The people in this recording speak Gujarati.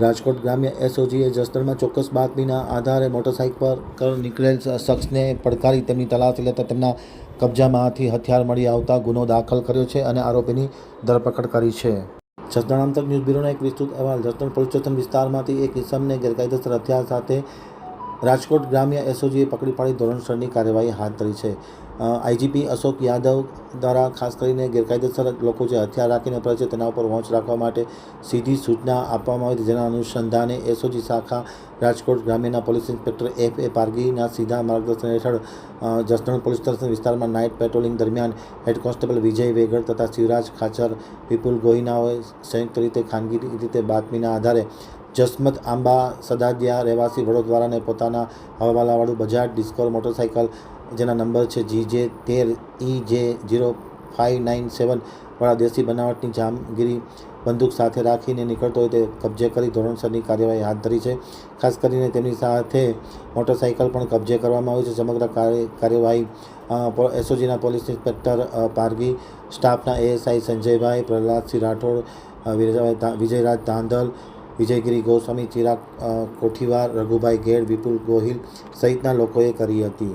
રાજકોટ ગ્રામ્ય એસઓજીએ જસદણમાં ચોક્કસ બાતમીના આધારે મોટરસાઇકલ પર નીકળેલ શખ્સને પડકારી તેમની તલાશી લેતા તેમના કબજામાંથી હથિયાર મળી આવતા ગુનો દાખલ કર્યો છે અને આરોપીની ધરપકડ કરી છે. જસદણ આમતક ન્યૂઝ બ્યુરોનો એક વિસ્તૃત અહેવાલ. જસદણ પોલીસ સ્ટેશન વિસ્તારમાંથી એક ઇસમને ગેરકાયદેસર હથિયાર સાથે રાજકોટ ગ્રામ્ય એસઓજીએ પકડી પાડી ધોરણસરની કાર્યવાહી હાથ ધરી છે. આઈજીપી અશોક યાદવ દ્વારા ખાસ કરીને ગેરકાયદેસર લોકો જે હથિયાર રાખીને ફરે છે તેના ઉપર વોચ રાખવા માટે સીધી સૂચના આપવામાં આવી જેના અનુસંધાને એસઓજી શાખા રાજકોટ ગ્રામ્યના પોલીસ ઇન્સ્પેક્ટર એફ એ પારગીના સીધા માર્ગદર્શન હેઠળ જસદણ પોલીસ સ્ટેશન વિસ્તારમાં નાઇટ પેટ્રોલિંગ દરમિયાન હેડ કોન્સ્ટેબલ વિજય વેગડ તથા શિવરાજ ખાચર, વિપુલ ગોહિનાઓએ સંયુક્ત રીતે ખાનગી રીતે બાતમીના આધારે જસમત આંબા સદાદિયા રહેવાસી વડોદરાને પોતાના હવાલાવાળું બજાજ, ડિસ્કોર મોટરસાઇકલ જેના નંબર છે જી જે તેર, ઈ જે જીરો ફાઇવ નાઇન સેવન વાળા દેશી બનાવટની જામગીરી બંદૂક સાથે રાખીને નીકળતો હોય તે કબજે કરી ધોરણસરની કાર્યવાહી હાથ ધરી છે. ખાસ કરીને તેમની સાથે મોટરસાઇકલ પણ કબજે કરવામાં આવી છે. સમગ્ર કાર્ય, કાર્યવાહી એસઓજીના પોલીસ ઇન્સ્પેક્ટર પારગી, સ્ટાફના એએસઆઈ સંજયભાઈ, પ્રહલાદસિંહ રાઠોડ વિજયરાજ ધાંધલ વિજયગીરી ગોસ્વામી ચિરાગ કોઠીવાર રઘુભાઈ ઘેડ વિપુલ ગોહિલ સહિતના લોકોએ કરી હતી.